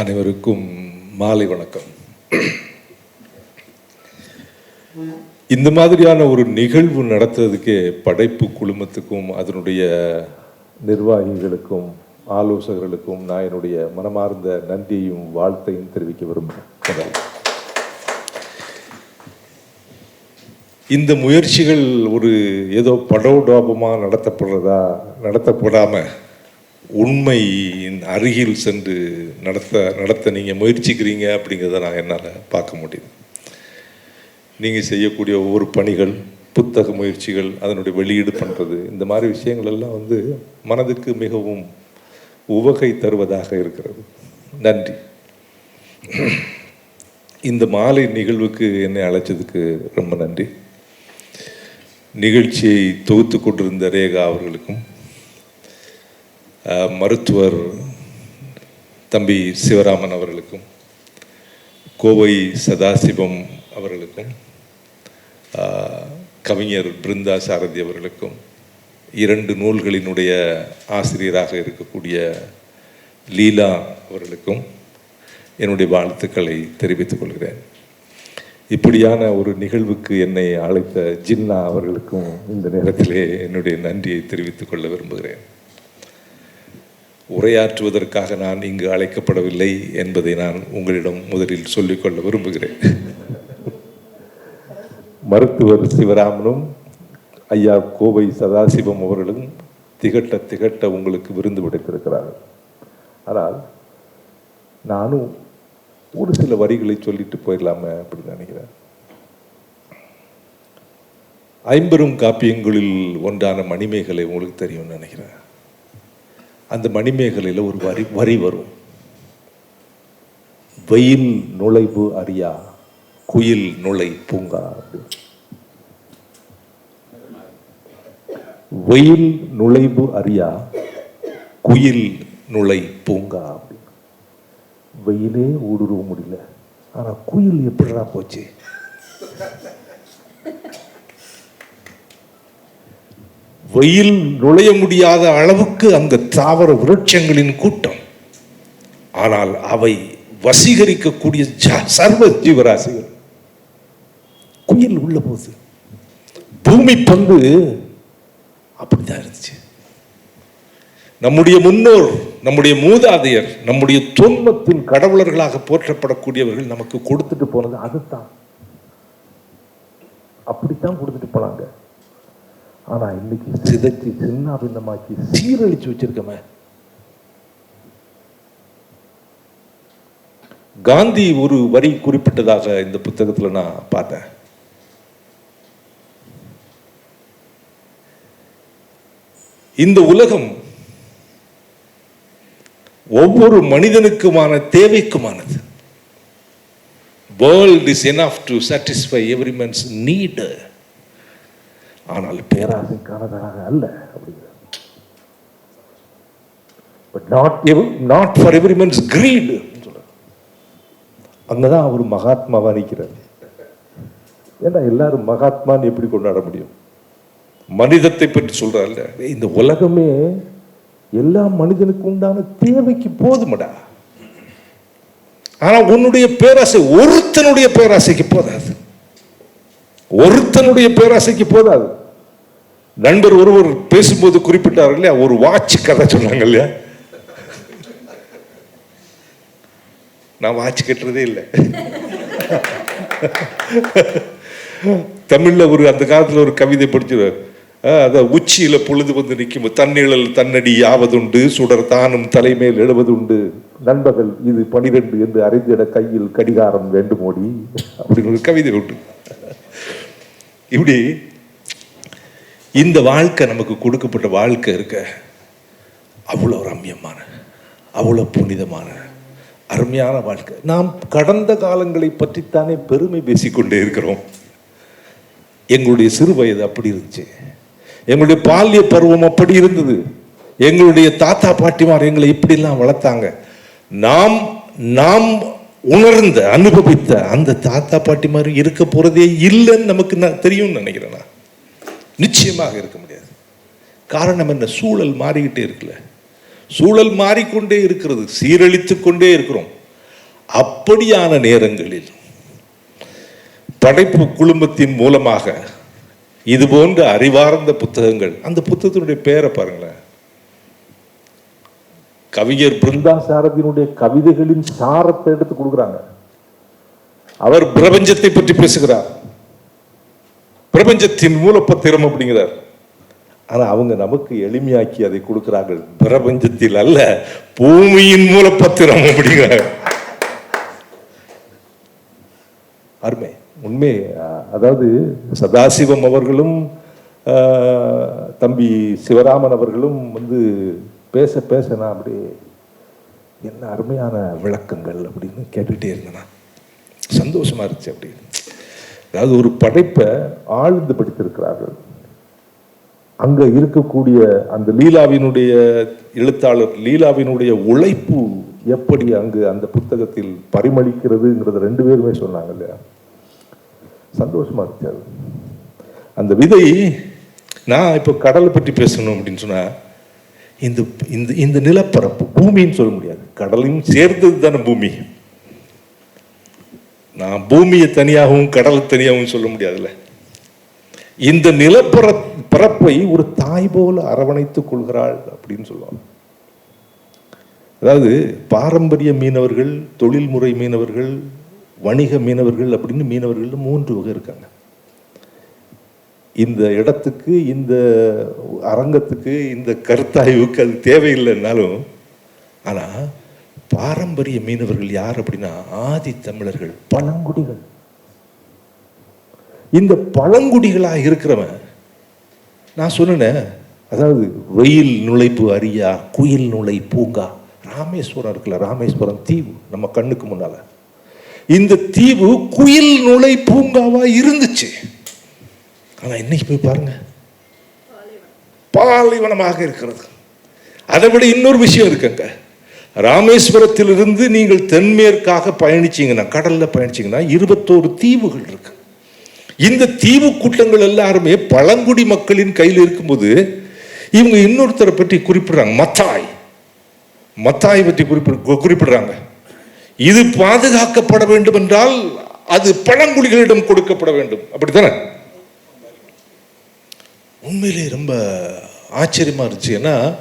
அனைவருக்கும் மாலை வணக்கம். இந்த மாதிரியான ஒரு நிகழ்வு நடத்துறதுக்கே படைப்பு குழுமத்துக்கும் அதனுடைய நிர்வாகிகளுக்கும் ஆலோசகர்களுக்கும் நான் என்னுடைய மனமார்ந்த நன்றியையும் வாழ்த்தையும் தெரிவிக்க விரும்புகிறேன். இந்த முயற்சிகள் ஒரு ஏதோ படோடாபமாக நடத்தப்படுறதா நடத்தப்படாமல் உண்மையின் அருகில் சென்று நடத்த நடத்த நீங்கள் முயற்சிக்கிறீங்க அப்படிங்கிறத நான் என்னால் பார்க்க முடியும் நீங்கள் செய்யக்கூடிய ஒவ்வொரு பணிகள் புத்தக முயற்சிகள் அதனுடைய வெளியீடு பண்ணுறது இந்த மாதிரி விஷயங்கள் எல்லாம் வந்து மனதுக்கு மிகவும் உவகை தருவதாக இருக்கிறது. நன்றி. இந்த மாலை நிகழ்வுக்கு என்னை அழைச்சதுக்கு ரொம்ப நன்றி. நிகழ்ச்சியை தொகுத்து கொண்டிருந்த ரேகா அவர்களுக்கும் மருத்துவர் தம்பி சிவராமன் அவர்களுக்கும் கோவை சதாசிவம் அவர்களுக்கும் கவிஞர் பிருந்தா சாரதி அவர்களுக்கும் இரண்டு நூல்களினுடைய ஆசிரியராக இருக்கக்கூடிய லீலா அவர்களுக்கும் என்னுடைய வாழ்த்துக்களை தெரிவித்துக் கொள்கிறேன். இப்படியான ஒரு நிகழ்வுக்கு என்னை அழைத்த ஜின்னா அவர்களுக்கும் இந்த நேரத்திலே என்னுடைய நன்றியை தெரிவித்துக் கொள்ள விரும்புகிறேன். உரையாற்றுவதற்காக நான் இங்கு அழைக்கப்படவில்லை என்பதை நான் உங்களிடம் முதலில் சொல்லிக்கொள்ள விரும்புகிறேன். மருத்துவர் சிவராமனும் ஐயா கோவை சதாசிவம் அவர்களும் திகட்ட திகட்ட உங்களுக்கு விருந்து விடுத்திருக்கிறார்கள். ஆனால் நானும் ஒரு சில வரிகளை சொல்லிட்டு போயிடலாமே அப்படின்னு நினைக்கிறேன். ஐம்பெரும் காப்பியங்களில் ஒன்றான மணிமேகலை உங்களுக்கு தெரியும்னு நினைக்கிறேன். அந்த மணிமேகலையில் ஒரு வரி வரி வரும். வெயில் நுழைவு அறியா குயில் நுழை பூங்கா வெயில் நுழைவு அறியா குயில் நுழை பூங்கா வெயிலே ஊடுருவ முடியல. ஆனால் குயில் எப்படிடா போச்சு? வெயில் நுழைய முடியாத அளவுக்கு அந்த தாவர விருட்சங்களின் கூட்டம். ஆனால் அவை வசீகரிக்கக்கூடிய சர்வ ஜீவராசிகள். குயில் உள்ள போது பூமி பந்து அப்படிதான் இருந்துச்சு. நம்முடைய முன்னோர் நம்முடைய மூதாதையர் நம்முடைய தொன்மத்தின் கடவுளர்களாக போற்றப்படக்கூடியவர்கள் நமக்கு கொடுத்துட்டு போனது அதுதான். அப்படித்தான் கொடுத்துட்டு போனாங்க. ஆனா இன்னைக்கு சிதைச்சு சின்ன பின்னமாக்கி சீரழிச்சு வச்சிருக்கமே. காந்தி ஒரு வரி குறிப்பிட்டதாக இந்த புத்தகத்துல நான் பார்த்தேன். இந்த உலகம் ஒவ்வொரு மனிதனுக்குமான தேவைக்குமானது. World is enough to satisfy every man's need ஆனால் பேராசைக்கானதாக அல்ல அப்படிங்கிறார். But not not for every man's greed சொல்றார். அங்கதான் அவர் மகாத்மாவா நிற்கிறார் ஏன்னா எல்லாரும் மகாத்மான்னு எப்படி கொண்டாட முடியும்? மனிதத்தை பற்றி சொல்றாருல்ல இந்த உலகமே எல்லா மனிதனுக்கு உண்டான தேவைக்கு போதுமடா. ஆனா உன்னுடைய பேராசை ஒருத்தனுடைய பேராசைக்கு போதாது. ஒருத்தனுடைய பேராசைக்கு போதாது. நண்பர் ஒருவர் பேசும்போது குறிப்பிட்டார் இல்லையா? ஒரு வாட்ச் கதை சொன்னாங்க இல்லையா? நான் வாட்ச் கட்டுறதே இல்லை. தமிழ்ல ஒரு அந்த காலத்தில் ஒரு கவிதை படிச்சிருவார். அதான் உச்சியில பொழுது வந்து நிற்கும். தன்னிழல் தன்னடி யாவதுண்டு சுடர் தானும் தலைமேல் எழுவதுண்டு. நண்பகல் இது பனிரெண்டு என்று அறிந்திட கையில் கடிகாரம் வேண்டுமோடி? அப்படின்னு ஒரு கவிதை உண்டு. இப்படி இந்த வாழ்க்கை நமக்கு கொடுக்கப்பட்ட வாழ்க்கை இருக்க அவ்வளோ ரம்யமான அவ்வளோ புனிதமான அருமையான வாழ்க்கை. நாம் கடந்த காலங்களை பற்றித்தானே பெருமை பேசிக்கொண்டே இருக்கிறோம். எங்களுடைய சிறு வயது அப்படி இருந்துச்சு. எங்களுடைய பால்ய பருவம் அப்படி இருந்தது. எங்களுடைய தாத்தா பாட்டிமார் எங்களை இப்படிலாம் வளர்த்தாங்க. நாம் நாம் உணர்ந்த அனுபவித்த அந்த தாத்தா பாட்டிமார் இருக்க போறதே இல்லைன்னு நமக்கு நான் தெரியும்னு நினைக்கிறேன் நான். நிச்சயமாக இருக்க முடியாது. காரணம் என்ன? சூழல் மாறிக்கிட்டே இருக்குல்ல. சூழல் மாறிக்கொண்டே இருக்கிறது. சீரழித்து கொண்டே இருக்கிறோம். அப்படியான நேரங்களில் படைப்பு குழுமத்தின் மூலமாக இது போன்ற அறிவார்ந்த புத்தகங்கள் அந்த புத்தகத்தினுடைய பேரை பாருங்களேன். கவிஞர் பிருந்தா சாரதியினுடைய கவிதைகளின் சாரத்தை எடுத்து கொடுக்குறாங்க. அவர் பிரபஞ்சத்தை பற்றி பேசுகிறார். பிரபஞ்சத்தின் மூலப்பத்திரம் அப்படிங்கிறார். ஆனா அவங்க நமக்கு எளிமையாக்கி அதை கொடுக்கிறார்கள். பிரபஞ்சத்தில் அல்ல பூமியின் மூலப்பத்திரம் அப்படிங்கிறார். அருமை. உண்மை அதாவது சதாசிவம் அவர்களும் தம்பி சிவராமன் அவர்களும் வந்து பேச பேச நான் அப்படியே என்ன அருமையான விளக்கங்கள் அப்படின்னு கேட்டுகிட்டே இருந்தேன்னா நான். சந்தோஷமா இருந்துச்சு அப்படி அதாவது ஒரு படைப்பை ஆழ்ந்து படித்திருக்கிறார்கள். அங்கே இருக்கக்கூடிய அந்த லீலாவினுடைய எழுத்தாளர் லீலாவினுடைய உழைப்பு எப்படி அங்கு அந்த புத்தகத்தில் பரிமளிக்கிறதுங்கிறத ரெண்டு பேருமே சொன்னாங்க இல்லையா? சந்தோஷமா இருந்துச்சு அது. அந்த விதை நான் இப்போ கடலை பற்றி பேசணும் அப்படின்னு சொன்னால் இந்த இந்த இந்த நிலப்பரப்பு பூமின்னு சொல்ல முடியாது. கடலையும் சேர்ந்தது தானே பூமி. நான் பூமியை தனியாகவும் கடலை தனியாகவும் சொல்ல முடியாதுல்ல. இந்த நிலப்பர பரப்பை ஒரு தாய் போல அரவணைத்துக் கொள்கிறாள் அப்படின்னு சொல்லுவாங்க. அதாவது பாரம்பரிய மீனவர்கள் தொழில்முறை மீனவர்கள் வணிக மீனவர்கள் அப்படின்னு மீனவர்கள் மூன்று வகை இருக்காங்க. இந்த இடத்துக்கு இந்த அரங்கத்துக்கு இந்த கருத்தாய்வுக்கு அது தேவையில்லைன்னாலும் ஆனால் பாரம்பரிய மீனவர்கள் யார் அப்படின்னா ஆதி தமிழர்கள் பழங்குடிகள். இந்த பழங்குடிகளாக இருக்கிறவன் நான் சொன்னேன் அதாவது வெயில் நுழைப்பு அறியா குயில் நுழை பூங்கா ராமேஸ்வரம் இருக்குல்ல ராமேஸ்வரம் தீவு நம்ம கண்ணுக்கு முன்னால. இந்த தீவு குயில் நுழை பூங்காவா இருந்துச்சு. ஆனால் இன்னைக்கு போய் பாருங்க. பாலைவனமாக இருக்கிறது. அதை விட இன்னொரு விஷயம் இருக்குங்க. ராமேஸ்வரத்திலிருந்து நீங்கள் தென்மேற்காக பயணிச்சீங்கன்னா கடலில் பயணிச்சீங்கன்னா இருபத்தோரு தீவுகள் இருக்கு. இந்த தீவு கூட்டங்கள் எல்லாருமே பழங்குடி மக்களின் கையில் இருக்கும்போது இவங்க இன்னொருத்தரை பற்றி குறிப்பிடுறாங்க. மத்தாய். மத்தாய் பற்றி குறிப்பிட குறிப்பிடுறாங்க. இது பாதுகாக்கப்பட வேண்டும் என்றால் அது பழங்குடிகளிடம் கொடுக்கப்பட வேண்டும். அப்படித்தானே? உண்மையிலே ரொம்ப ஆச்சரியமா இருந்துச்சு. ஏன்னா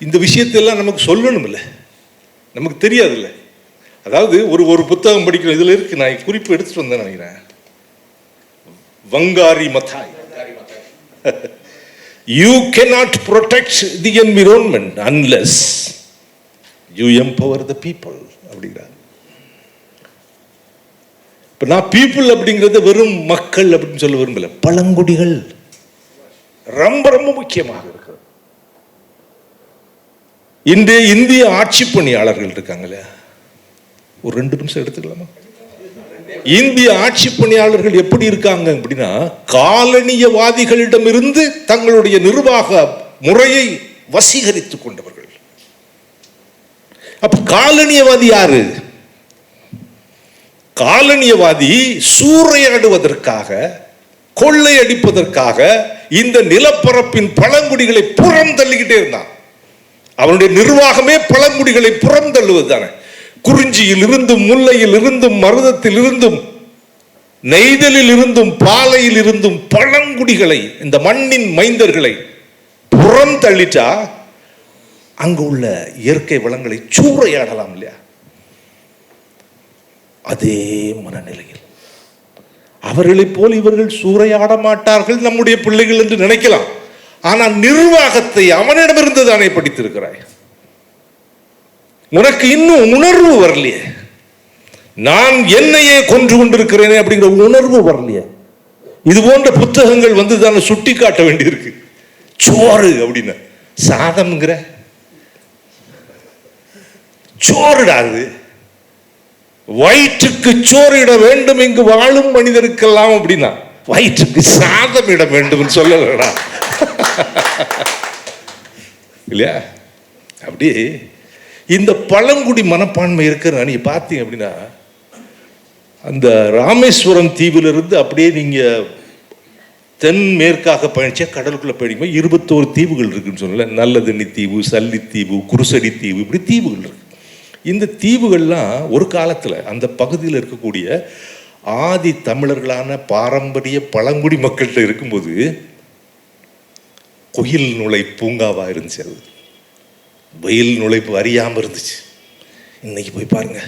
இந்த விஷயத்தெல்லாம் நமக்கு சொல்லணும் இல்லை நமக்கு தெரியாதுல்ல. அதாவது ஒரு ஒரு புத்தகம் படிக்கிற இதில் இருக்கு. நான் குறிப்பு எடுத்துட்டு வந்தேன் நினைக்கிறேன். Wangari Maathai. You cannot protect the environment unless you empower the people அப்படிங்கிறார். இப்போ நான் பீப்புள் அப்படிங்கிறத வெறும் மக்கள் அப்படின்னு சொல்ல விரும்பல. பழங்குடிகள். ரொம்ப ரொம்ப முக்கியமாக இருக்கிறது. இன்று இந்திய ஆட்சி பணியாளர்கள் இருக்காங்களே? ஒரு ரெண்டு நிமிஷம் எடுத்துக்கலாமா? இந்திய ஆட்சி பணியாளர்கள் எப்படி இருக்காங்க அப்படின்னா காலனியவாதிகளிடமிருந்து தங்களுடைய நிர்வாக முறையை வசீகரித்துக் கொண்டவர்கள். அப்ப காலனியவாதி யாரு? காலனியவாதி சூறையாடுவதற்காக கொள்ளையடிப்பதற்காக இந்த நிலப்பரப்பின் பழங்குடிகளை புறம் தள்ளிக்கிட்டே இருந்தான். அவனுடைய நிர்வாகமே பழங்குடிகளை புறம் தள்ளுவது தானே. குறிஞ்சியில் இருந்தும் முல்லையில் இருந்தும் மருதத்தில் இருந்தும் நெய்தலில் இருந்தும் பாலையில் இருந்தும் பழங்குடிகளை இந்த மண்ணின் மைந்தர்களை புறம் தள்ளிட்டா அங்கு உள்ள இயற்கை வளங்களை சூறையாடலாம் இல்லையா? அதே மனநிலையில் அவர்களைப் போல் இவர்கள் சூறையாட மாட்டார்கள் நம்முடைய பிள்ளைகள் என்று நினைக்கலாம். ஆனால் நிர்வாகத்தை அவனிடமிருந்து தானே படித்திருக்கிறாய்? உனக்கு இன்னும் உணர்வு வரலையே. நான் என்னையே கொன்று கொண்டிருக்கிறேனே அப்படிங்கிற உணர்வு வரலையே. இது போன்ற புத்தகங்கள் வந்து தானே சுட்டி காட்ட வேண்டியிருக்கு. சோறு அப்படின்னு. சாதம்ங்கிற. சோறுடா அது. வயிற்றுக்கு சோறு இட வேண்டும் இங்கு வாழும் மனிதருக்கெல்லாம் அப்படின்னா வயிற்றுக்கு சாதம் இட வேண்டும் சொல்லலடா. இல்லையா? அப்படி இந்த பழங்குடி மனப்பான்மை இருக்கிற நீ பார்த்தீங்க அப்படின்னா அந்த ராமேஸ்வரம் தீவிலிருந்து அப்படியே நீங்க தென்மேற்காக பயணிச்சா கடலுக்குள்ளே பயணிக்கும் இருபத்தோரு தீவுகள் இருக்குன்னு சொல்லல. நல்லதண்ணி தீவு சல்லித்தீவு குருசடி தீவு இப்படி தீவுகள் இருக்கு. இந்த தீவுகள்லாம் ஒரு காலத்தில் அந்த பகுதியில் இருக்கக்கூடிய ஆதி தமிழர்களான பாரம்பரிய பழங்குடி மக்கள்கிட்ட இருக்கும்போது குயில் நுழை பூங்காவாக இருந்துச்சு அது. வெயில் நுழைப்பு அறியாமல் இருந்துச்சு. இன்னைக்கு போய் பாருங்க.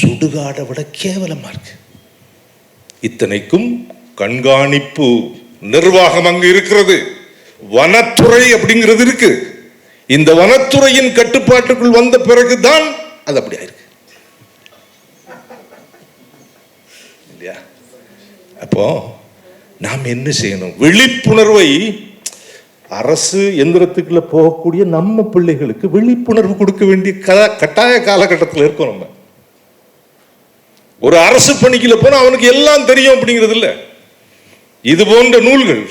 சுடுகாடை விட கேவலமாக இருக்கு. இத்தனைக்கும் கண்காணிப்பு நிர்வாகம் அங்கு இருக்கிறது. வனத்துறை அப்படிங்கிறது இருக்குது இந்த வனத்துறையின் கட்டுப்பாட்டுக்குள் வந்த பிறகுதான் அது அப்படி ஆயிருக்கு. இல்லையா? அப்போ நாம் என்ன செய்யணும்? விழிப்புணர்வை அரசு எந்திரத்துக்குள்ள போகக்கூடிய நம்ம பிள்ளைகளுக்கு விழிப்புணர்வு கொடுக்க வேண்டிய கட்டாய காலகட்டத்தில் இருக்கோம் நம்ம. ஒரு அரசு பணிக்குள்ள போனா அவனுக்கு எல்லாம் தெரியும் அப்படிங்கிறது இல்லை. இது போன்ற நூல்கள்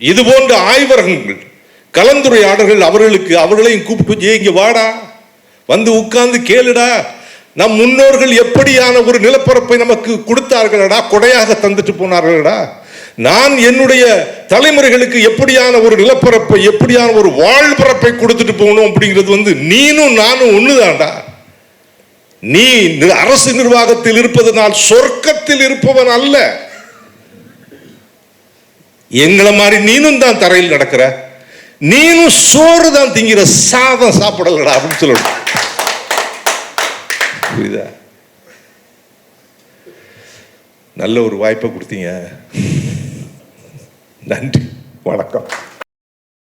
இது போன்ற ஆய்வரகங்கள் கலந்துரையாடல்கள் அவர்களுக்கு அவர்களையும் கூப்பிட்டு "ஏய், இங்க வாடா. வந்து உட்கார்ந்து கேளுடா. நம் முன்னோர்கள் எப்படியான ஒரு நிலப்பரப்பை நமக்கு கொடுத்தார்களடா கொடையாக தந்துட்டு போனார்களடா. நான் என்னுடைய தலைமுறைகளுக்கு எப்படியான ஒரு நிலப்பரப்பை எப்படியான ஒரு வாழ்பரப்பை கொடுத்துட்டு போகணும் அப்படிங்கிறது வந்து நீனும் நானும் ஒண்ணுதான்டா. நீ அரசு நிர்வாகத்தில் இருப்பதனால் சொர்க்கத்தில் இருப்பவன் அல்ல. எங்களை மாதிரி நீனும் தான் தரையில் நடக்கிற. நீனும் சோறு தான் திங்கிற சாதம் சாப்பிடலடா அப்படின்னு சொல்லணும். புரியுதா? நல்ல ஒரு வாய்ப்பை கொடுத்தீங்க. நன்றி. வணக்கம்.